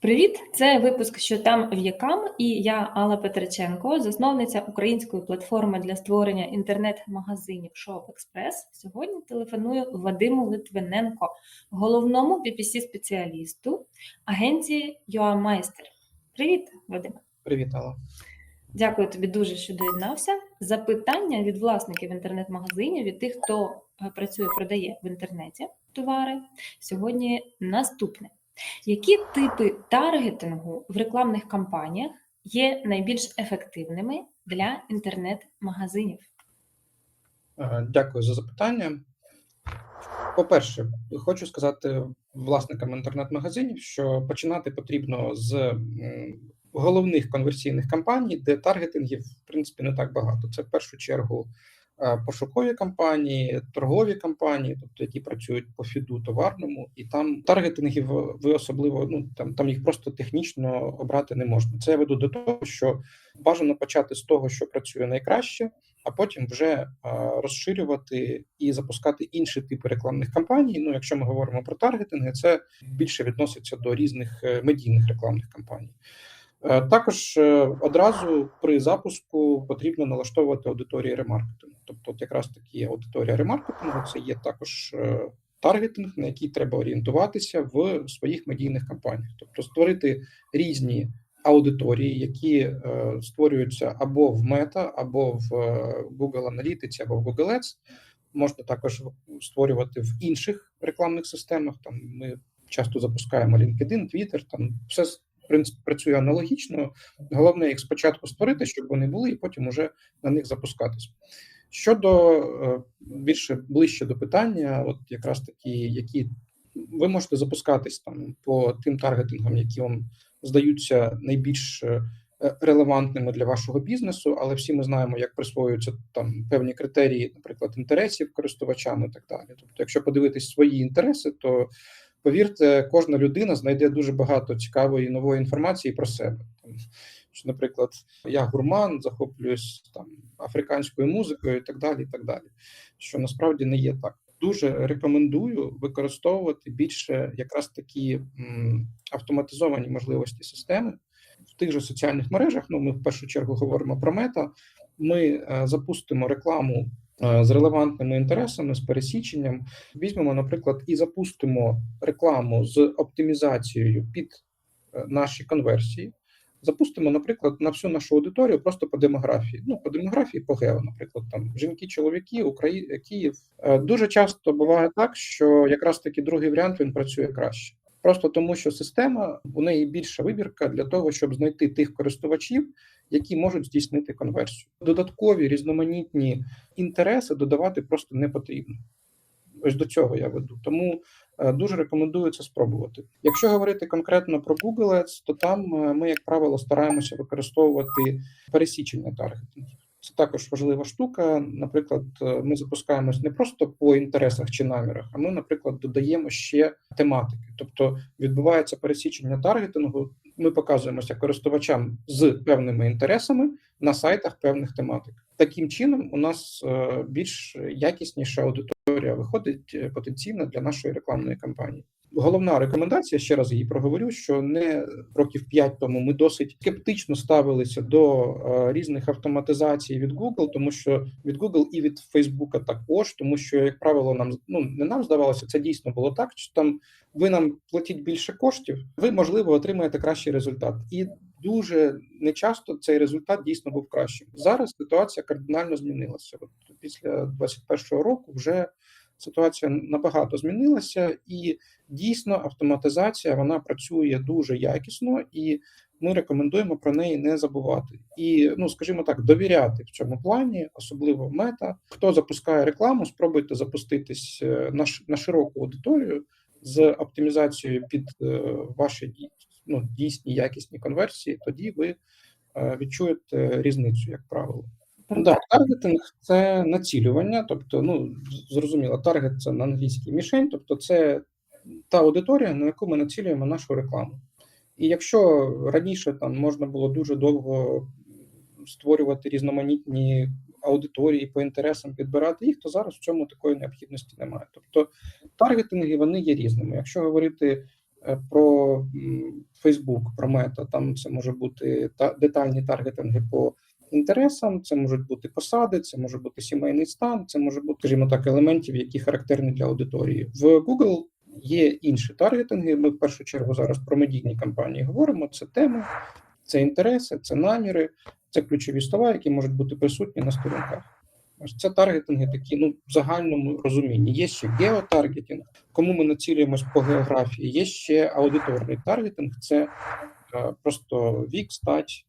Привіт! Це випуск що там в'якам, і я Алла Петриченко, засновниця української платформи для створення інтернет-магазинів Shop Express. Сьогодні телефоную Вадиму Литвиненко, головному PPC-спеціалісту агенції UAMeister. Привіт, Вадиме! Привіт, Алла. Дякую тобі дуже, що доєднався. Запитання від власників інтернет-магазинів, від тих, хто е, працює, продає в інтернеті товари. Сьогодні наступне. Які типи таргетингу в рекламних кампаніях є найбільш ефективними для інтернет-магазинів? Е, Дякую за запитання. По-перше, хочу сказати власникам інтернет-магазинів, що починати потрібно з головних конверсійних кампаній, де таргетингів, в принципі, не так багато. Це в першу чергу пошукові кампанії, торгові кампанії, тобто які працюють по фіду товарному, і там таргетингів ви особливо ну там, там їх просто технічно обрати не можна. Це я веду до того, що бажано почати з того, що працює найкраще, а потім вже е, розширювати і запускати інші типи рекламних кампаній. Ну, якщо ми говоримо про таргетинги, це більше відноситься до різних е, медійних рекламних кампаній. Е, Також е, одразу при запуску потрібно налаштовувати аудиторії ремаркетингу. Тобто, от якраз такі аудиторія ремаркетингу це є також е, таргетинг, на який треба орієнтуватися в своїх медійних кампаніях, тобто створити різні аудиторії, які створюються або в Meta, або в Google Аналітиці, або в Google Ads. Можна також створювати в інших рекламних системах. Там ми часто запускаємо LinkedIn, Twitter, там все в принципі працює аналогічно. Головне їх спочатку створити, щоб вони були, і потім уже на них запускатись. Щодо е, більше ближче до питання, от якраз такі, які ви можете запускатись там по тим таргетингам, які вам здаються найбільш е, релевантними для вашого бізнесу, але всі ми знаємо, як присвоюються там певні критерії, наприклад, інтересів користувачами і так далі. Тобто, якщо подивитись свої інтереси, то повірте, кожна людина знайде дуже багато цікавої нової інформації про себе. Наприклад, я гурман, захоплююсь там африканською музикою і так далі. і так далі. Що насправді не є так. Дуже рекомендую використовувати більше якраз такі м, автоматизовані можливості системи в тих же соціальних мережах. Ну, ми в першу чергу говоримо про мета. Ми е, запустимо рекламу з релевантними інтересами, з пересіченням. Візьмемо, наприклад, і запустимо рекламу з оптимізацією під е, наші конверсії. Запустимо, наприклад, на всю нашу аудиторію просто по демографії. Ну, по демографії, по гео, наприклад, там жінки, чоловіки, Украї... Київ. Е, Дуже часто буває так, що якраз таки другий варіант він працює краще. Просто тому, що система у неї більша вибірка для того, щоб знайти тих користувачів, які можуть здійснити конверсію. Додаткові різноманітні інтереси додавати просто не потрібно. Ось до цього я веду. Тому е, дуже рекомендую це спробувати. Якщо говорити конкретно про Google Ads, то там е, ми, як правило, стараємося використовувати пересічення таргетингів. Це також важлива штука. Наприклад, е, ми запускаємось не просто по інтересах чи намірах, а ми, наприклад, додаємо ще тематики. Тобто відбувається пересічення таргетингу. Ми показуємося користувачам з певними інтересами на сайтах певних тематик. Таким чином, у нас е, більш якісніша аудиторія виходить е, потенційно для нашої рекламної кампанії. Головна рекомендація, ще раз її проговорю, що не років 5 тому ми досить скептично ставилися до е, різних автоматизацій від Google, тому що від Google і від Facebook також, тому що, як правило, нам ну не нам здавалося, це дійсно було так. Що там ви нам платіть більше коштів, ви можливо отримаєте кращий результат, і дуже нечасто цей результат дійсно був кращим. Зараз ситуація кардинально змінилася. От після 21-го року вже ситуація набагато змінилася, і дійсно автоматизація вона працює дуже якісно, і ми рекомендуємо про неї не забувати. І ну, скажімо так, довіряти в цьому плані, особливо мета. Хто запускає рекламу, спробуйте запуститись е, на на широку аудиторію з оптимізацією під е, ваші ну, дійсні якісні конверсії. Тоді ви е, відчуєте різницю, як правило. Да, таргетинг це націлювання, тобто, ну зрозуміло, таргет це на англійській мішень, тобто це та аудиторія, на яку ми націлюємо нашу рекламу. І якщо раніше там можна було дуже довго створювати різноманітні аудиторії по інтересам, підбирати їх, то зараз в цьому такої необхідності немає. Тобто таргетинги вони є різними. Якщо говорити е, про Facebook, про мета, там це може бути та детальні таргетинги по інтересам, це можуть бути посади, це може бути сімейний стан, це може бути, скажімо так, елементів, які характерні для аудиторії. В Google є інші таргетинги. Ми в першу чергу зараз про медійні кампанії говоримо. Це теми, це інтереси, це наміри, це ключові слова, які можуть бути присутні на сторінках. Ось це таргетинги такі, ну, в загальному розумінні. Є ще геотаргетинг, кому ми націлюємось по географії. Є ще аудиторний таргетинг, це е, просто вік, стать.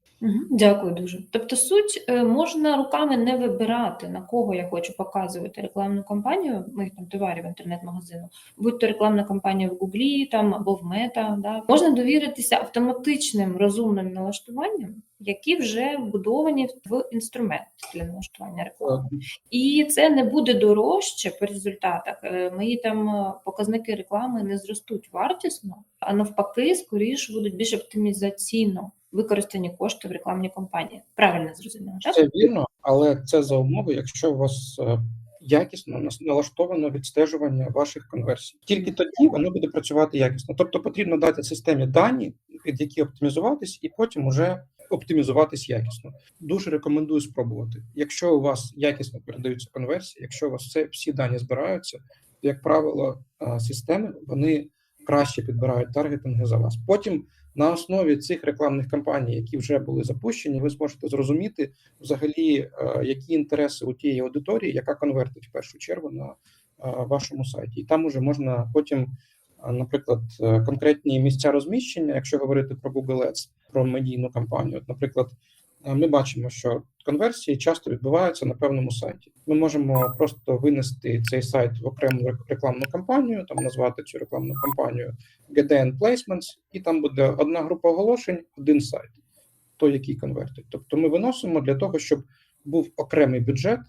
Дякую дуже. Тобто, суть е, можна руками не вибирати, на кого я хочу показувати рекламну кампанію моїх там товарів інтернет-магазину, будь то рекламна кампанія в Гуглі там або в Мета. Да. Можна довіритися автоматичним розумним налаштуванням, які вже вбудовані в інструмент для налаштування реклами. І це не буде дорожче по результатах. Е, Мої там е, показники реклами не зростуть вартісно, а навпаки, скоріше будуть більш оптимізаційно використані кошти в рекламній кампанії. Правильно зрозуміло? Це вірно, але це за умови, якщо у вас е, якісно налаштовано відстежування ваших конверсій. Тільки тоді воно буде працювати якісно. Тобто потрібно дати системі дані, під які оптимізуватись, і потім уже оптимізуватись якісно. Дуже рекомендую спробувати. Якщо у вас якісно передаються конверсії, якщо у вас все, всі дані збираються, то, як правило, е, системи вони краще підбирають таргетинги за вас. Потім на основі цих рекламних кампаній, які вже були запущені, ви зможете зрозуміти взагалі, е, які інтереси у тієї аудиторії, яка конвертить в першу чергу на е, вашому сайті. І там уже можна потім, е, наприклад, конкретні місця розміщення, якщо говорити про Google Ads, про медійну кампанію. От, наприклад, ми бачимо, що конверсії часто відбуваються на певному сайті. Ми можемо просто винести цей сайт в окрему рекламну кампанію, там назвати цю рекламну кампанію GDN Placements, і там буде одна група оголошень, один сайт, той, який конвертить. Тобто ми виносимо для того, щоб був окремий бюджет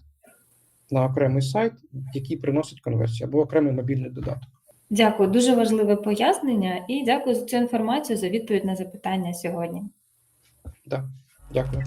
на окремий сайт, який приносить конверсію, або окремий мобільний додаток. Дякую, дуже важливе пояснення і дякую за цю інформацію за відповідь на запитання сьогодні. Да. Дякую.